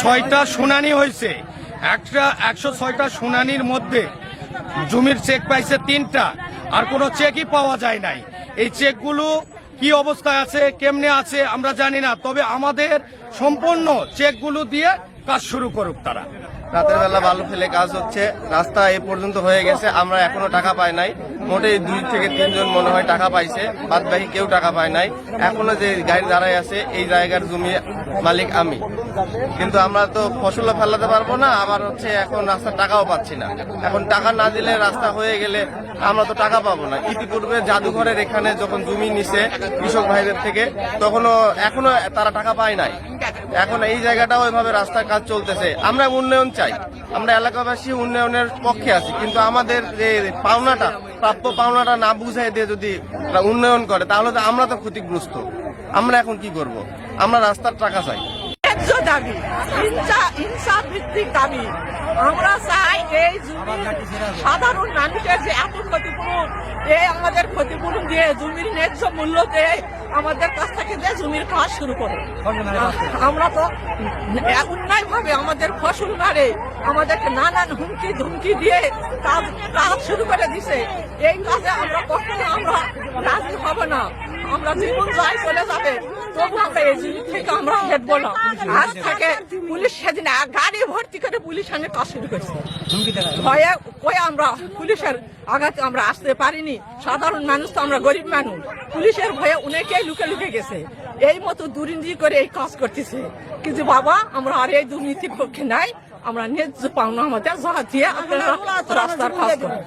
ছয়টা শুনানি হয়েছে। একটা একশো ছয়টা শুনানির মধ্যে জমির চেক পাইছে তিনটা, আর কোনো চেকই পাওয়া যায় নাই। এই চেকগুলো কি অবস্থায় আছে, কেমনে আছে, আমরা জানি না, তবে আমাদের সম্পূর্ণ চেকগুলো দিয়ে কাজ শুরু করুক তারা। রাতের বেলা বালু ফেলে কাজ হচ্ছে। রাস্তা এ পর্যন্ত হয়ে গেছে, আমরা এখনও টাকা পাই নাই। মোটে দুই থেকে তিনজন মনে হয় টাকা পাইছে বাদ বাকি কেউ টাকা পায় নাই। এখনও যে গাড়ি দাঁড়ায় আছে, এই জায়গার জমি মালিক আমি। কিন্তু আমরা তো ফসলও ফেলাতে পারব না, আবার হচ্ছে এখন রাস্তার টাকাও পাচ্ছি না। এখন টাকা না দিলে রাস্তা হয়ে গেলে আমরা তো টাকা পাবো না। ইতিপূর্বে জাদুঘরের এখানে যখন জমি নিছে কৃষক ভাইদের থেকে, তখনও এখনও তারা টাকা পায় নাই। এখন এই জায়গাটাও এভাবে রাস্তার কাজ চলতেছে। আমরা উন্নয়ন চাই। আমরা এলাকাবাসী উন্নয়নের পক্ষে আছি, কিন্তু আমাদের যে পাওনাটা, প্রাপ্য পাওনাটা না বুঝাই দিয়ে যদি উন্নয়ন করে, তাহলে তো আমরা তো ক্ষতিগ্রস্ত। আমরা এখন কি করব? আমরা রাস্তার টাকা চাই। দাবি। হিংসা হিংসা ভিত্তিক দাবি। আমরা চাই এই জমি সাধারণ মানুষের যে এত ক্ষতিপূরণ, এই আমাদের ক্ষতিপূরণ দিয়ে জমির ন্যায্য মূল্য দিয়ে আমাদের কাছ থেকে যে জমির কাজ শুরু করে। আমরা তো অন্যায় ভাবে আমাদের ফসল মারে আমাদেরকে নানান হুমকি ধুমকি দিয়ে কাজ কাজ শুরু করে দিছে। এই কাজে আমরা কখনো আমরা রাজি হব না। আমরা জীবন যায় চলে যাবে। তবু আমরা থেকে আমরা হেঁটবো না। আজ থেকে পুলিশ সেদিন গাড়ি ভর্তি করে পুলিশ আনে কাজ শুরু করেছে। ভয়ে কয়ে আমরা পুলিশের আঘাতে আমরা আসতে পারিনি। সাধারণ মানুষ তো আমরা গরিব মানুষ। পুলিশের ভয়ে অনেকেই লুকে লুকে গেছে। এই মতো দুর্নীতি করে এই কাজ করতেছে। কিন্তু বাবা আমরা আর এই দুর্নীতির পক্ষে নাই। আমরা ন্যায্য পাওনা আমাদের যাহা দিয়ে আপনারা রাস্তার কাজ করেন।